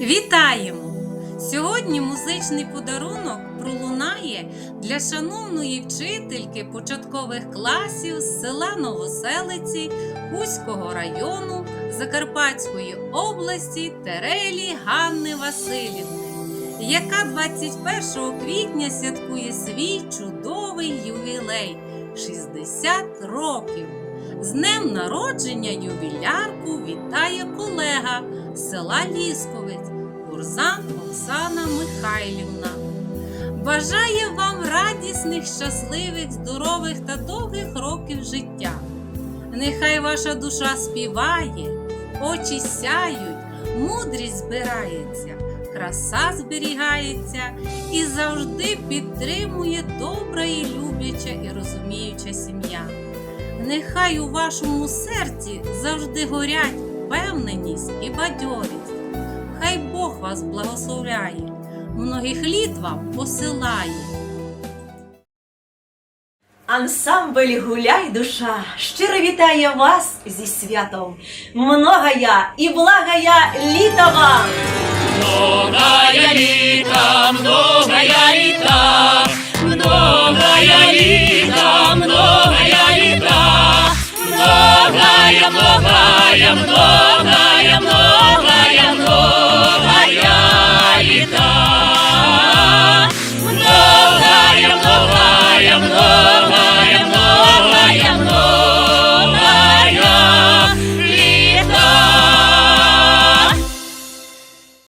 Вітаємо! Сьогодні музичний подарунок пролунає для шановної вчительки початкових класів з села Новоселиці Хуського району Закарпатської області Терелі Ганни Василівни, яка 21 квітня святкує свій чудовий ювілей 60 років. З днем народження ювілярку вітає колега з села Лісковець Курзан Оксана Михайлівна. Бажає вам радісних, щасливих, здорових та довгих років життя. Нехай ваша душа співає, очі сяють, мудрість збирається, краса зберігається і завжди підтримує добра і любляча і розуміюча сім'я. Нехай у вашому серці завжди горять впевненість і бадьорість. Хай Бог вас благословляє, многих літ вам посилає. Ансамбль Гуляй душа щиро вітає вас зі святом. Многая і благая літа вам! Многая літа, многая многая, многая, многая, многая,